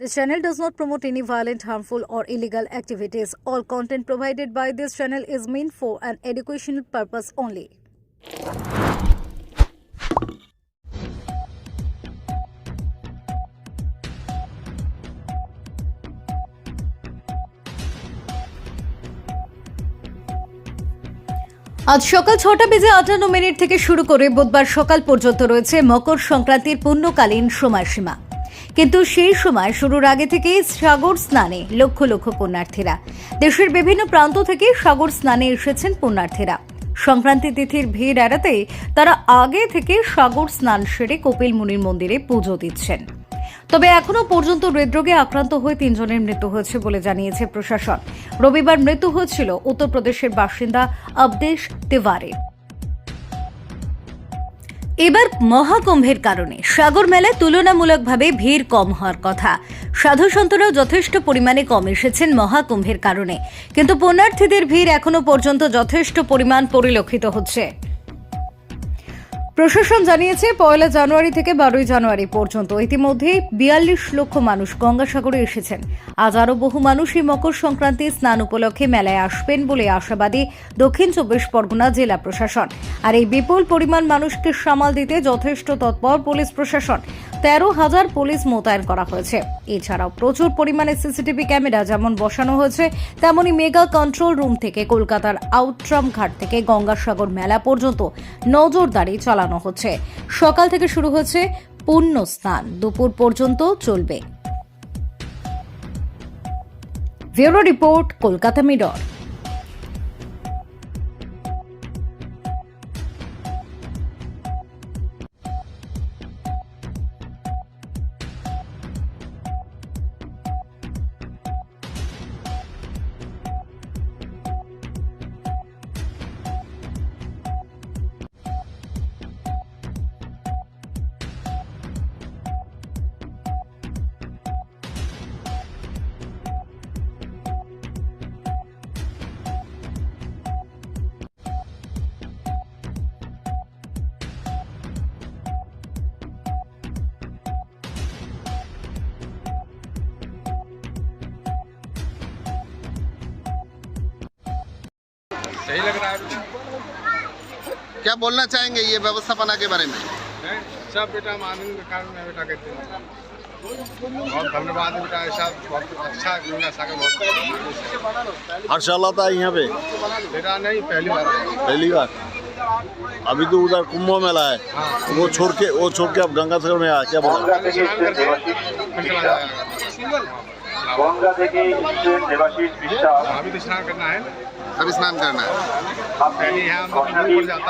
This channel does not promote any violent, harmful, or illegal activities. All content provided by this channel is meant for an educational purpose only. আজ সকাল ছটা বেজে আটান্ন minute থেকে শুরু করে বুধবার সকাল পর্যন্ত রয়েছে মকর সংক্রান্তির পূর্ণকালীন সময়সীমা কিন্তু সেই সময় শুরুর আগে থেকেই সাগর স্নানে লক্ষ লক্ষ পুণ্যার্থীরা। দেশের বিভিন্ন প্রান্ত থেকে সাগর স্নানে এসেছেন পুণ্যার্থীরা। সংক্রান্তি তিথির ভিড় এড়াতে তারা আগে থেকে সাগর স্নান সেরে কপিল মুনির মন্দিরে পুজো দিচ্ছেন। তবে এখনও পর্যন্ত হৃদরোগে আক্রান্ত হয়ে তিনজনের মৃত্যু হয়েছে বলে জানিয়েছে প্রশাসন। রবিবার মৃত্যু হয়েছিল উত্তরপ্রদেশের বাসিন্দা আবদেশ তিওয়ারি। এবার মহাকুম্ভের কারণে সাগর মেলায় তুলনামূলকভাবে ভিড় কম হওয়ার কথা। সাধু সন্তরাও যথেষ্ট পরিমাণে কম এসেছেন মহাকুম্ভের কারণে। কিন্তু পুণ্যার্থীদের ভিড় এখনও পর্যন্ত যথেষ্ট পরিমাণ পরিলক্ষিত হচ্ছে। প্রশাসন জানিয়েছে, পয়লা জানুয়ারি থেকে বারোই জানুয়ারি পর্যন্ত ইতিমধ্যে বিয়াল্লিশ লক্ষ মানুষ গঙ্গাসাগরে এসেছেন। আজ আরও বহু মানুষ এই মকর সংক্রান্তি স্নান উপলক্ষে মেলায় আসবেন বলে আশাবাদী দক্ষিণ চব্বিশ পরগনা জেলা প্রশাসন। আর এই বিপুল পরিমাণ মানুষকে সামাল দিতে যথেষ্ট তৎপর পুলিশ প্রশাসন। তেরো হাজার পুলিশ মোতায়েন করা হয়েছে। এছাড়াও প্রচুর পরিমাণে সিসিটিভি ক্যামেরা যেমন বসানো হয়েছে, তেমনি মেগা কন্ট্রোল রুম থেকে কলকাতার আউটরাম ঘাট থেকে গঙ্গাসাগর মেলা পর্যন্ত নজরদারি চালানো হচ্ছে। সকাল থেকে শুরু হয়েছে পুণ্য স্নান। দুপুর পর্যন্ত চলবে। Bureau report, Kolkata Mirror. सही लग रहा है क्या बोलना चाहेंगे ये व्यवस्थापना के बारे में? सब बेटा हम आनंद कारण में बेटा कहते हैं बहुत धन्यवाद बेटा ऐसा बहुत अच्छा योजना सागर अच्छा है। यहाँ पे। नहीं पहली बार। पहली बार? अभी तो उधर कुंभ मेला है। हाँ। वो छोड़ के वो छोड़ के अब गंगा सागर में आया क्या बोला अभी तो स्नान करना है। अभी स्नान करना है আপনি यहाँ কষারি ऊपर जाता